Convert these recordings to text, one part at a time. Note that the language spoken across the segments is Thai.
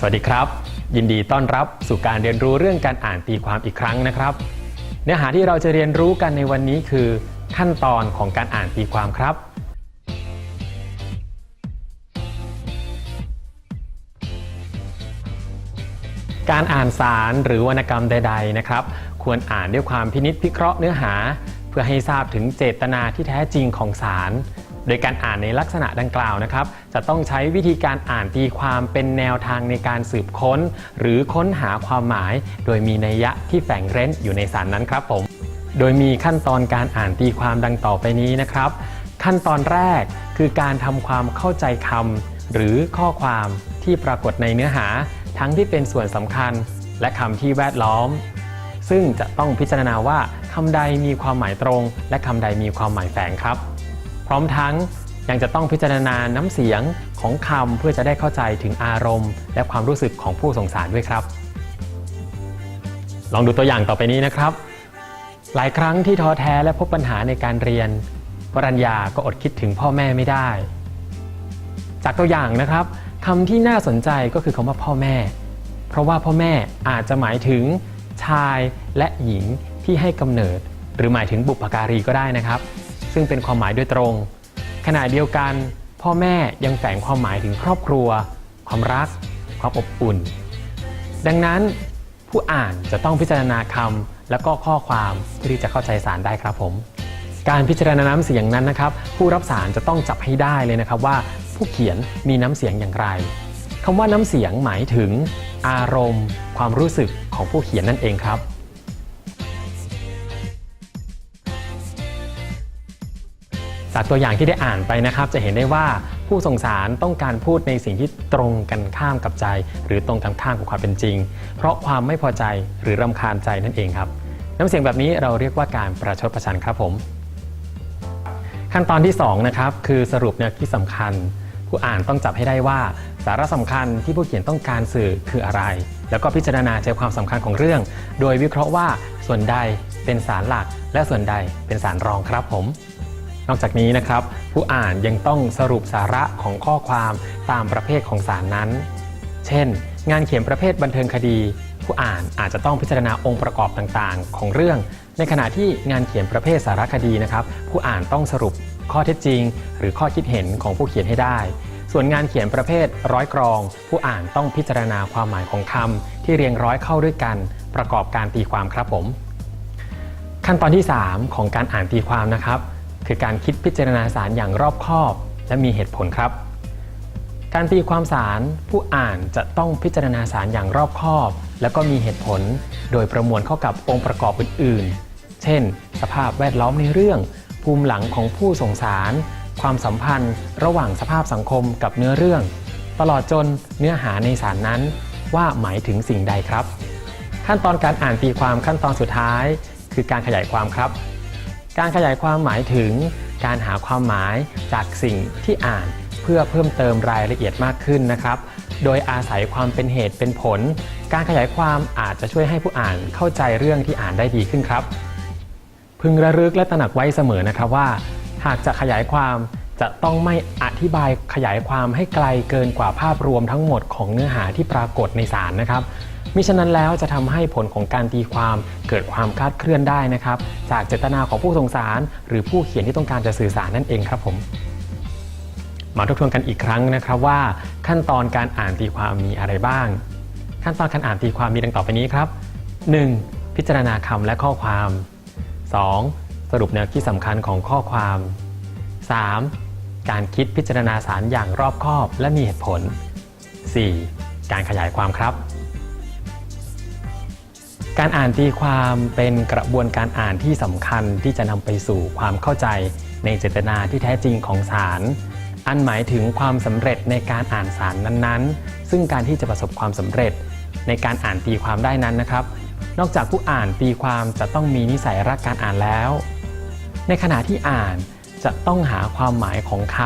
สวัสดีครับ ยินดีต้อนรับสู่การเรียนรู้เรื่องการอ่านตีความอีกครั้งนะครับ เนื้อหาที่เราจะเรียนรู้กันในวันนี้คือ ขั้นตอนของการอ่านตีความครับ การอ่านสารหรือวรรณกรรมใด ๆ นะครับ ควรอ่านด้วยความพินิจพิเคราะห์เนื้อหา เพื่อให้ทราบถึงเจตนาที่แท้จริงของสาร โดยการอ่านในลักษณะดังกล่าวนะครับ จะต้องใช้วิธีการอ่านตีความเป็นแนวทางในการสืบค้น หรือค้นหาความหมาย โดยมีนัยยะที่แฝงเร้นอยู่ในสารนั้นครับผม โดยมีขั้นตอนการอ่านตีความดังต่อไปนี้นะครับ ขั้นตอนแรกคือการทำความเข้าใจคำหรือข้อความที่ปรากฏในเนื้อหา ทั้งที่เป็นส่วนสำคัญ และคำที่แวดล้อม ซึ่งจะต้องพิจารณาว่าคำใดมีความหมายตรง และคำใดมีความหมายแฝงครับ พร้อมทั้งยังจะต้องพิจารณาน้ำเสียงของคำเพื่อจะได้เข้าใจถึงอารมณ์ และความรู้สึกของผู้ส่งสารด้วยครับ ลองดูตัวอย่างต่อไปนี้นะครับ หลายครั้งที่ท้อแท้และพบปัญหาในการเรียนวรัญญาก็อดคิดถึงพ่อแม่ไม่ได้ จากตัวอย่างนะครับคำที่น่าสนใจก็คือคำว่าพ่อแม่ เพราะว่าพ่อแม่อาจจะหมายถึงชายและหญิงที่ให้กำเนิด หรือหมายถึงบุพการีก็ได้นะครับ ซึ่งเป็นความหมายโดยตรง ขณะเดียวกัน พ่อแม่ยังแฝงความหมายถึงครอบครัว ความรัก ความอบอุ่น ดังนั้นผู้อ่านจะต้องพิจารณาคำและก็ข้อความเพื่อที่จะเข้าใจสารได้ครับผม การพิจารณาน้ำเสียงนั้นนะครับ ผู้รับสารจะต้องจับให้ได้เลยนะครับว่า ผู้เขียนมีน้ำเสียงอย่างไรคำว่าน้ำเสียงหมายถึง อารมณ์ ความรู้สึกของผู้เขียนนั่นเองครับ จากตัวอย่างที่ได้อ่านไปนะครับ จะเห็นได้ว่าผู้ส่งสารต้องการพูดในสิ่งที่ตรงกันข้ามกับใจ หรือตรงกันข้ามกับความเป็นจริง เพราะความไม่พอใจหรือรำคาญใจนั่นเองครับน้ำเสียงแบบนี้เราเรียกว่าการประชดประชันครับผม ขั้นตอนที่2นะครับคือสรุปเนื้อที่สำคัญ ผู้อ่านต้องจับให้ได้ว่า สาระสำคัญที่ผู้เขียนต้องการสื่อคืออะไร แล้วก็พิจารณาใจความสำคัญของเรื่อง โดยวิเคราะห์ว่าส่วนใดเป็นสารหลัก และส่วนใดเป็นสารรองครับผม นอกจากนี้นะครับ ผู้อ่านยังต้องสรุปสาระของข้อความตามประเภทของสารนั้น เช่น งานเขียนประเภทบันเทิงคดี ผู้อ่านอาจจะต้องพิจารณาองค์ประกอบต่างๆ ของเรื่อง ในขณะที่งานเขียนประเภทสารคดีนะครับ ผู้อ่านต้องสรุปข้อเท็จจริง หรือข้อคิดเห็นของผู้เขียนให้ได้ ส่วนงานเขียนประเภทร้อยกรอง ผู้อ่านต้องพิจารณาความหมายของคำที่เรียงร้อยเข้าด้วยกัน ประกอบการตีความครับผม ขั้นตอนที่ 3 ของการอ่านตีความนะครับ คือการคิดพิจารณาสารอย่างรอบคอบ และมีเหตุผลครับ การตีความสารผู้อ่านจะต้องพิจารณาสารอย่างรอบคอบ และก็มีเหตุผล โดยประมวลเข้ากับองค์ประกอบอื่น ๆ เช่น สภาพแวดล้อมในเรื่อง ภูมิหลังของผู้ส่งสาร ความสัมพันธ์ ระหว่างสภาพสังคมกับเนื้อเรื่อง ตลอดจนเนื้อหาในสารนั้น ว่าหมายถึงสิ่งใดครับ ขั้นตอนการอ่านตีความขั้นตอนสุดท้าย คือการขยายความครับ การขยายความหมายถึงการหาความหมายจากสิ่งที่อ่านเพื่อเพิ่มเติมรายละเอียดมากขึ้นนะครับ โดยอาศัยความเป็นเหตุเป็นผล การขยายความอาจจะช่วยให้ผู้อ่านเข้าใจเรื่องที่อ่านได้ดีขึ้นครับ พึงระลึกและตระหนักไว้เสมอนะครับว่า หากจะขยายความจะต้องไม่อธิบายขยายความให้ไกลเกินกว่าภาพรวมทั้งหมดของเนื้อหาที่ปรากฏในสารนะครับ มิฉะนั้นแล้วจะทำให้ผลของการตีความเกิดความคลาดเคลื่อนได้นะครับ จากเจตนาของผู้สงสาร หรือผู้เขียนที่ต้องการจะสื่อสารนั่นเองครับผมมาทบทวนกันอีกครั้งนะครับว่า ขั้นตอนการอ่านตีความมีอะไรบ้าง ขั้นตอนการอ่านตีความมีดังต่อไปนี้ครับ 1. พิจารณาคำและข้อความ 2. สรุปแนวคิดสำคัญของข้อความ 3. การคิดพิจารณาสารอย่างรอบคอบและมีเหตุผล 4. การขยายความครับ การอ่านตีความเป็นกระบวนการอ่านที่สำคัญที่จะนำไปสู่ความเข้าใจในเจตนาที่แท้จริงของสาร อันหมายถึงความสำเร็จในการอ่านสารนั้นๆ ซึ่งการที่จะประสบความสำเร็จในการอ่านตีความได้นั้นนะครับ นอกจากผู้อ่านตีความจะต้องมีนิสัยรักการอ่านแล้ว ในขณะที่อ่านจะต้องหาความหมายของค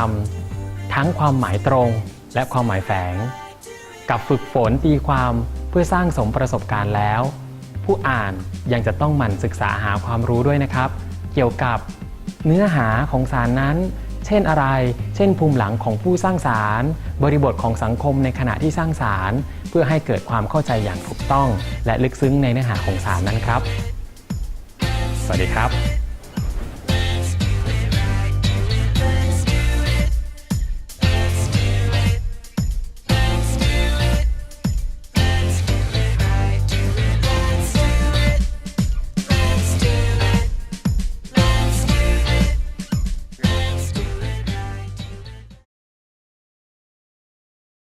ำทั้งความหมายตรงและความหมายแฝง กับฝึกฝนตีความเพื่อสร้างสมประสบการณ์แล้ว ผู้อ่านยังจะต้องหมั่นศึกษาหาความรู้ด้วยนะครับ เกี่ยวกับเนื้อหาของสารนั้น เช่นอะไร เช่นภูมิหลังของผู้สร้างสาร บริบทของสังคมในขณะที่สร้างสาร เพื่อให้เกิดความเข้าใจอย่างถูกต้อง และลึกซึ้งในเนื้อหาของสารนั้นครับ สวัสดีครับ